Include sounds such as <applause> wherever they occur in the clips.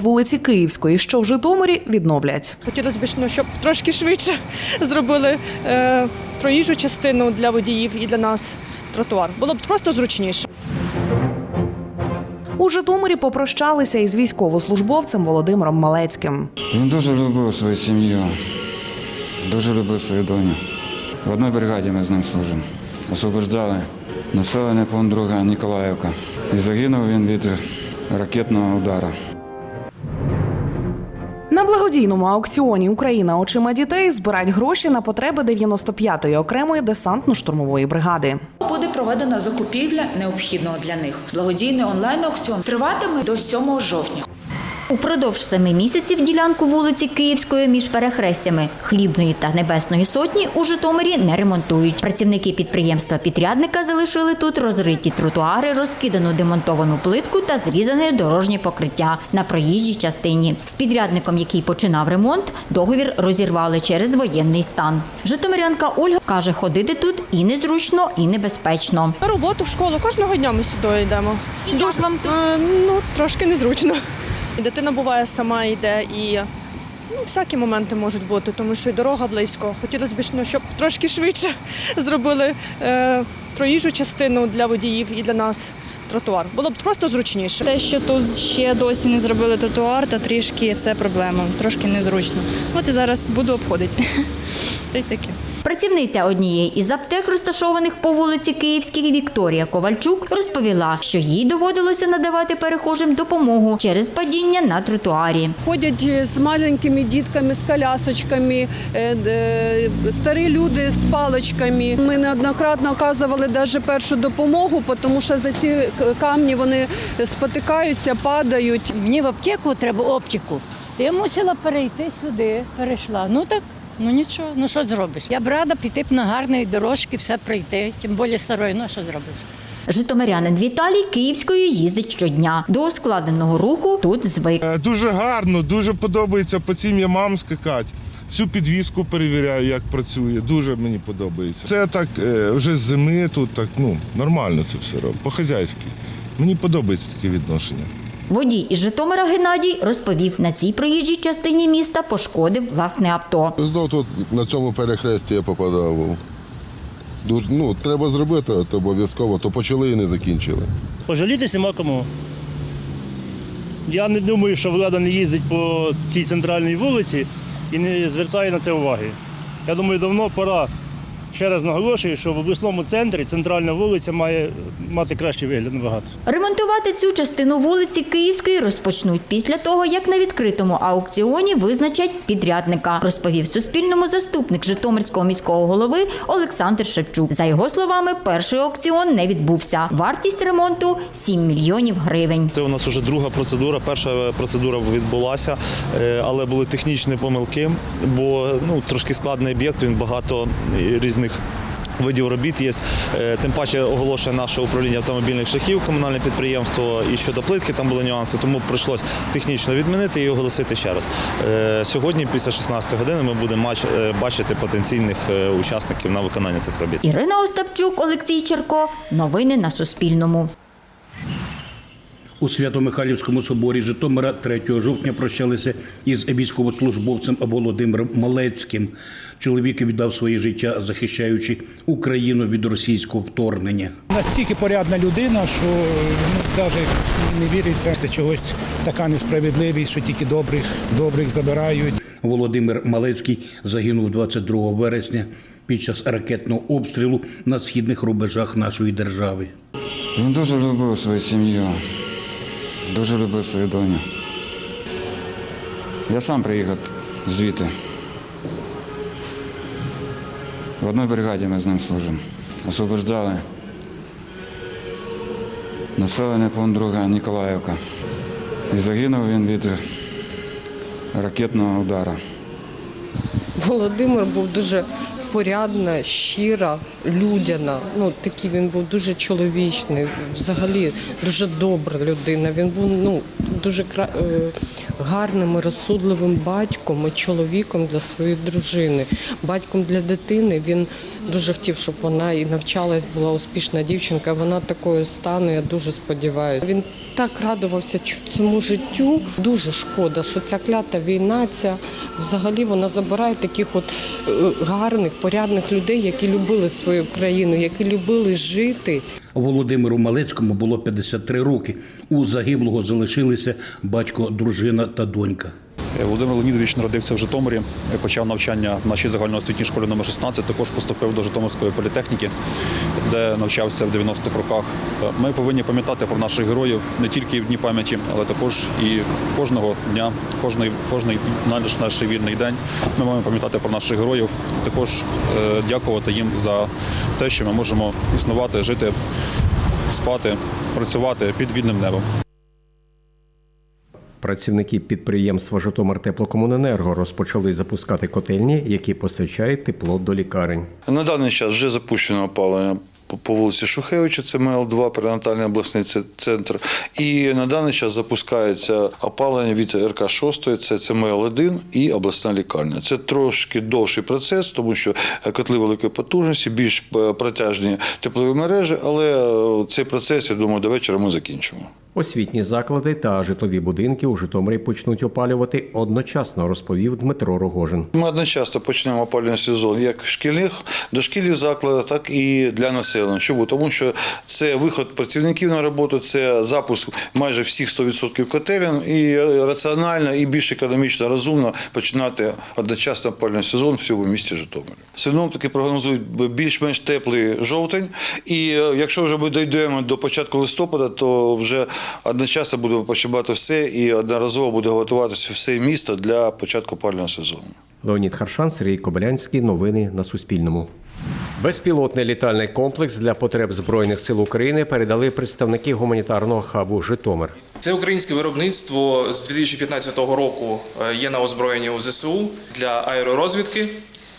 ремонт вулиці Київської, що в Житомирі, відновлять. Хотілося б, ну, щоб трошки швидше зробили е, проїжджу частину для водіїв і для нас тротуар. Було б просто зручніше. У Житомирі попрощалися із військовослужбовцем Володимиром Малецьким. Він дуже любив свою сім'ю, дуже любив свою доню. В одній бригаді ми з ним служимо. Освобождали населення пункт друга Ніколаївка. І загинув він від ракетного удару. Благодійному аукціоні Україна очима дітей збирають гроші на потреби 95-ї окремої десантно-штурмової бригади. Буде проведена закупівля необхідного для них. Благодійний онлайн-аукціон триватиме до 7 жовтня. Упродовж семи місяців ділянку вулиці Київської між перехрестями Хлібної та Небесної сотні у Житомирі не ремонтують. Працівники підприємства підрядника залишили тут розриті тротуари, розкидану демонтовану плитку та зрізане дорожнє покриття на проїжджій частині. З підрядником, який починав ремонт, договір розірвали через воєнний стан. Житомирянка Ольга каже, ходити тут і незручно, і небезпечно. На роботу в школу кожного дня ми сюди йдемо. І як вам тут? Е, ну, трошки незручно. І Дитина буває сама йде і ну, всякі моменти можуть бути, тому що і дорога близько. Хотілося б, ну, щоб трошки швидше <laughs> зробили е, проїжджу частину для водіїв і для нас тротуар. Було б просто зручніше. Те, що тут ще досі не зробили тротуар, то трішки це проблема, трошки незручно. От і зараз буду обходити. <laughs> Та й таке. Працівниця однієї із аптек, розташованих по вулиці Київській, Вікторія Ковальчук, розповіла, що їй доводилося надавати перехожим допомогу через падіння на тротуарі. Ходять з маленькими дітками, з колясочками, е, е, старі люди з паличками. Ми неоднократно оказували навіть першу допомогу, тому що за ці камні вони спотикаються, падають. Мені в аптеку треба оптику. Я мусила перейти сюди, перейшла. Ну так, ну нічого, ну що зробиш? Я б рада піти б на гарної дорожки, все пройти, тим більше старої, ну що зробиш? Житомирянин Віталій Київською їздить щодня. До ускладненого руху тут звик. Е, Дуже гарно, дуже подобається по цим ямам скакати. Всю підвізку перевіряю, як працює. Дуже мені подобається. Це так е, вже з зими тут так ну нормально це все робить. По-хазяйськи. Мені подобається таке відношення. Водій із Житомира Геннадій розповів, на цій проїжджій частині міста пошкодив власне авто. Знов тут на цьому перехресті я попадав. Дуже, ну, треба зробити, то обов'язково, то почали і не закінчили. Пожалітись нема кому. Я не думаю, що влада не їздить по цій центральній вулиці і не звертає на це уваги. Я думаю, давно пора. Ще раз наголошую, що в обласному центрі центральна вулиця має мати кращий вигляд набагато. Ремонтувати цю частину вулиці Київської розпочнуть після того, як на відкритому аукціоні визначать підрядника, розповів Суспільному заступник Житомирського міського голови Олександр Шевчук. За його словами, перший аукціон не відбувся. Вартість ремонту 7 мільйонів гривень. Це у нас вже друга процедура. Перша процедура відбулася, е, але були технічні помилки, бо ну трошки складний об'єкт. Він багато різних. Видів робіт є, Е, тим паче оголошує наше управління автомобільних шляхів, комунальне підприємство. І щодо плитки там були нюанси, тому прийшлось технічно відмінити і оголосити ще раз. Е, Сьогодні, після 16 години, ми будемо е, бачити потенційних учасників на виконання цих робіт. Ірина Остапчук, Олексій Черко. Новини на Суспільному. У Свято-Михайлівському соборі Житомира 3 жовтня прощалися із військовослужбовцем Володимиром Малецьким. Чоловік віддав своє життя, захищаючи Україну від російського вторгнення. Настільки порядна людина, що ну, навіть не віриться, що чогось така несправедливість, що тільки добрих, добрих забирають. Володимир Малецький загинув 22 вересня під час ракетного обстрілу на східних рубежах нашої держави. Він дуже любив свою сім'ю, дуже любив свою доню. Я сам приїхав звідти. В одній бригаді ми з ним служимо. Освобождали населення пункт друга Ніколаївка. І загинув він від ракетного удару. Володимир був дуже порядна, щира, людяна. Ну, такий він був дуже чоловічний, взагалі дуже добра людина. Він був ну, дуже е, гарним і розсудливим батьком і чоловіком для своєї дружини. Батьком для дитини він дуже хотів, щоб вона і навчалась, була успішна дівчинка. Вона такою стане, я дуже сподіваюся. Він так радувався цьому життю. Дуже шкода, що ця клята війна, ця взагалі вона забирає таких от е, гарних, порядних людей, які любили свою країну, які любили жити. Володимиру Малецькому було 53 роки. У загиблого залишилися батько, дружина та донька. Володимир Леонідович народився в Житомирі, почав навчання в нашій загальноосвітній школі номер 16, також поступив до Житомирської політехніки, де навчався в 90-х роках. Ми повинні пам'ятати про наших героїв не тільки в дні пам'яті, але також і кожного дня, кожний, кожний наш, наш вільний день. Ми маємо пам'ятати про наших героїв, також е, дякувати їм за те, що ми можемо існувати, жити, спати, працювати під вільним небом. Працівники підприємства Житомир-Теплокомуненерго розпочали запускати котельні, які постачають тепло до лікарень. На даний час вже запущено опалення по- вулиці Шухевича, це МЛ-2, перинатальний обласний центр. І на даний час запускається опалення від РК-6, це ЦМЛ-1 і обласна лікарня. Це трошки довший процес, тому що котли великої потужності, більш е, протяжні теплові мережі, але е, цей процес, я думаю, до вечора ми закінчимо. Освітні заклади та житлові будинки у Житомирі почнуть опалювати одночасно, розповів Дмитро Рогожин. Ми одночасно почнемо опалювальний сезон як в шкільних, дошкільних закладах, так і для населення. Чому? Тому що це виход працівників на роботу, це запуск майже всіх 100% котелень, і раціонально, і більш економічно розумно починати одночасно опалювальний сезон всього в місті Житомирі. Синоптики прогнозують більш-менш теплий жовтень, і е, якщо вже ми дійдемо до початку листопада, то вже одночасно будемо починати все і одноразово буде готуватися все місто для початку опалювального сезону. Леонід Харшан, Сергій Кобилянський. Новини на Суспільному. Безпілотний літальний комплекс для потреб Збройних сил України передали представники гуманітарного хабу Житомир. Це українське виробництво з 2015 року е, є на озброєнні у ЗСУ для аеророзвідки,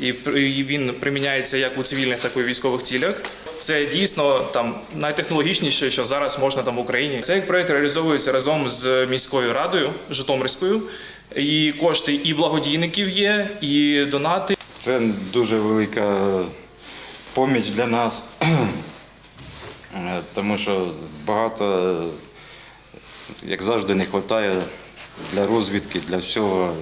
і і він приміняється як у цивільних, так і у військових цілях. Це дійсно там найтехнологічніше, що зараз можна там в Україні. Цей проект реалізовується разом з міською радою Житомирською. І кошти і благодійників є, і донати. Це дуже велика поміч для нас, <clears throat> тому що багато, як завжди, не вистачає для розвідки, для всього.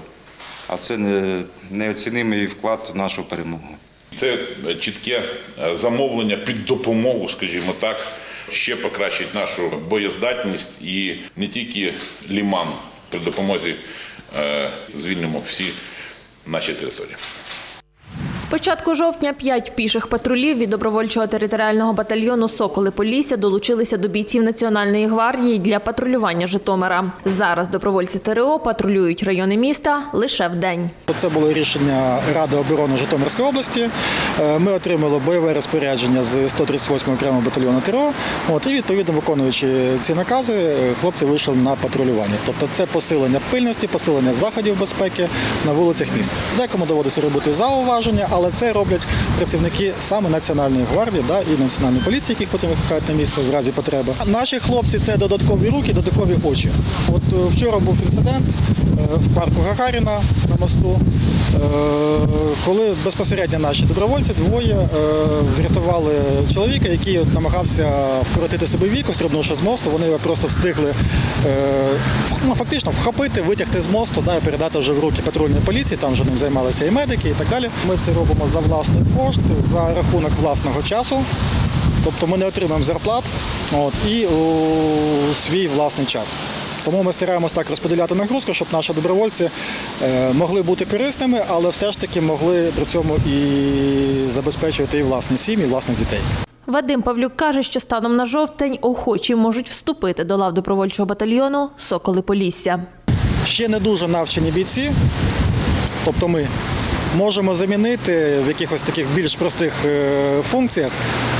А це не, неоцінимий вклад в нашу перемогу. Це чітке е, замовлення під допомогу, скажімо так, ще покращить нашу боєздатність і не тільки ліман при допомозі е, звільнимо всі наші території. Початку жовтня п'ять піших патрулів від добровольчого територіального батальйону Соколи Полісся долучилися до бійців Національної гвардії для патрулювання Житомира. Зараз добровольці ТРО патрулюють райони міста лише вдень. Це було рішення Ради оборони Житомирської області. Е, Ми отримали бойове розпорядження з 138 окремого батальйону ТРО. От, і відповідно виконуючи ці накази, е, хлопці вийшли на патрулювання. Тобто це посилення пильності, посилення заходів безпеки на вулицях міста. Декому доводиться робити зауваження, але це роблять працівники саме Національної гвардії да, і Національної поліції, яких потім викликають на місце в разі потреби. Наші хлопці це додаткові руки, додаткові очі. От е, вчора був інцидент е, в парку Гагаріна на мосту. Е, Коли безпосередньо наші добровольці двоє е, врятували чоловіка, який намагався вкоротити собі віку, стрибнувши з мосту, вони його просто встигли е, ну, фактично вхопити, витягти з мосту да, і передати вже в руки патрульної поліції, там вже ним займалися і медики, і так далі. Ми це робимо за власний кошт, за рахунок власного часу. Тобто ми не отримуємо зарплат от, і у свій власний час. Тому ми стараємось так розподіляти нагрузку, щоб наші добровольці е, могли бути корисними, але все ж таки могли при цьому і забезпечувати і власні сім'ї, і власних дітей. Вадим Павлюк каже, що станом на жовтень охочі можуть вступити до лав добровольчого батальйону Соколи Полісся. Ще не дуже навчені бійці, тобто ми можемо замінити в якихось таких більш простих е, функціях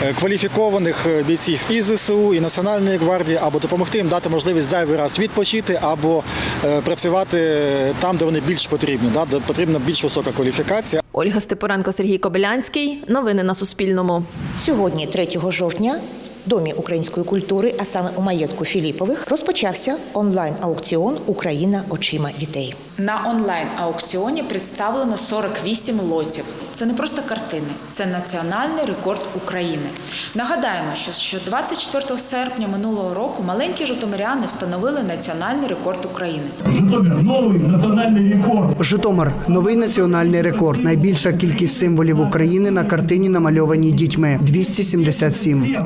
е, кваліфікованих е, бійців і ЗСУ, і Національної гвардії, або допомогти їм дати можливість зайвий раз відпочити, або працювати там, де вони більш потрібні, де потрібна більш висока кваліфікація. Ольга Степоренко, Сергій Кобилянський. Новини на Суспільному. Сьогодні, 3 жовтня, домі української культури, а саме у маєтку Філіпових, розпочався онлайн-аукціон Україна очима дітей. На онлайн-аукціоні представлено 48 лотів. Це не просто картини, це національний рекорд України. Нагадаємо, що, що 24 серпня минулого року маленькі житомиряни встановили національний рекорд України. Житомир новий національний рекорд. Житомир новий національний рекорд. Найбільша кількість символів України на картині намальованій дітьми 277.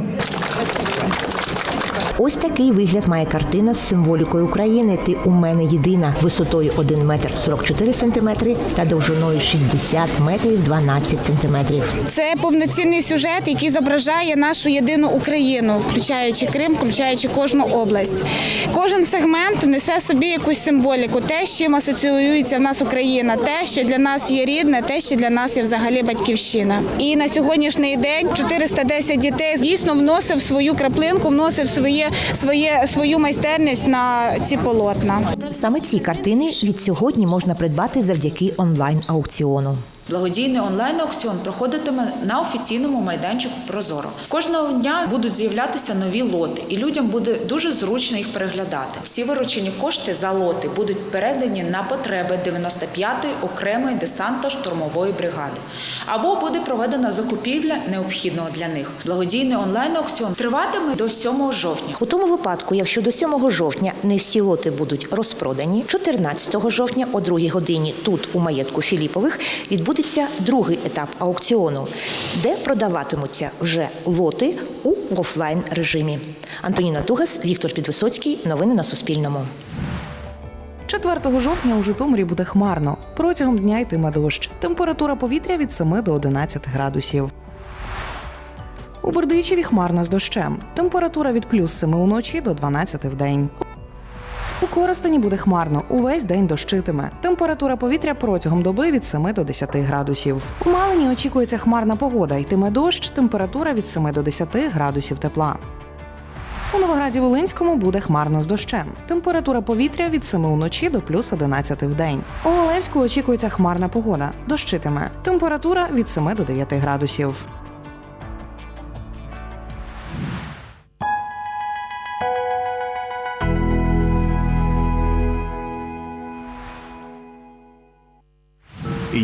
Ось такий вигляд має картина з символікою України. Ти у мене єдина висотою 1 метр 44 сантиметри та довжиною 60 метрів 12 сантиметрів. Це повноцінний сюжет, який зображає нашу єдину Україну, включаючи Крим, включаючи кожну область. Кожен сегмент несе собі якусь символіку, те, з чим асоціюється в нас Україна, те, що для нас є рідне, те, що для нас є взагалі батьківщина. І на сьогоднішній день 410 дітей дійсно вносив свою краплинку, вносив своє, своє свою майстерність на ці полотна. Саме ці картини від сьогодні можна придбати завдяки онлайн-аукціону. Благодійний онлайн-аукціон проходитиме на офіційному майданчику Прозоро. Кожного дня будуть з'являтися нові лоти, і людям буде дуже зручно їх переглядати. Всі виручені кошти за лоти будуть передані на потреби 95-ї окремої десантно-штурмової бригади. Або буде проведена закупівля необхідного для них. Благодійний онлайн-аукціон триватиме до 7 жовтня. У тому випадку, якщо до 7 жовтня не всі лоти будуть розпродані, 14 жовтня о 2 годині тут, у маєтку Філіпових, відбудеться другий етап аукціону, де продаватимуться вже лоти у офлайн режимі. Антоніна Тугас, Віктор Підвисоцький. Новини на Суспільному. 4 жовтня у Житомирі буде хмарно. Протягом дня йтиме дощ. Температура повітря від 7 до 11 градусів. У Бердичеві хмарно з дощем. Температура від плюс 7 уночі до 12 в день. У Коростені буде хмарно. Увесь день дощитиме. Температура повітря протягом доби від 7 до 10 градусів. У Малині очікується хмарна погода. Йтиме дощ, температура від 7 до 10 градусів тепла. У Новограді Волинському буде хмарно з дощем. Температура повітря від 7 уночі до плюс 11 в день. У Олевську очікується хмарна погода. Дощитиме. Температура від 7 до 9 градусів.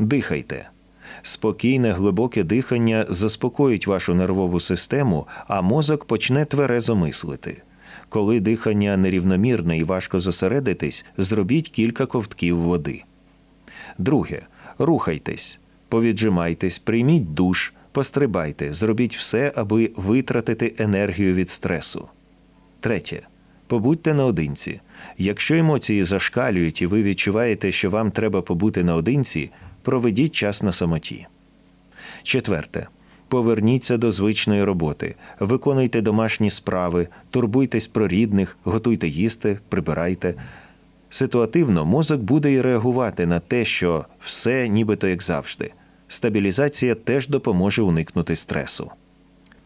Дихайте. Спокійне, глибоке дихання заспокоїть вашу нервову систему, а мозок почне тверезо мислити. Коли дихання нерівномірне і важко зосередитись, зробіть кілька ковтків води. Друге. Рухайтесь, повіджимайтесь, прийміть душ, пострибайте, зробіть все, аби витратити енергію від стресу. Третє. Побудьте наодинці. Якщо емоції зашкалюють і ви відчуваєте, що вам треба побути наодинці, проведіть час на самоті. Четверте. Поверніться до звичної роботи, виконуйте домашні справи, турбуйтесь про рідних, готуйте їсти, прибирайте. Ситуативно мозок буде і реагувати на те, що все нібито як завжди. Стабілізація теж допоможе уникнути стресу.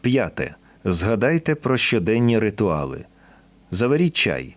П'яте. Згадайте про щоденні ритуали. Заваріть чай,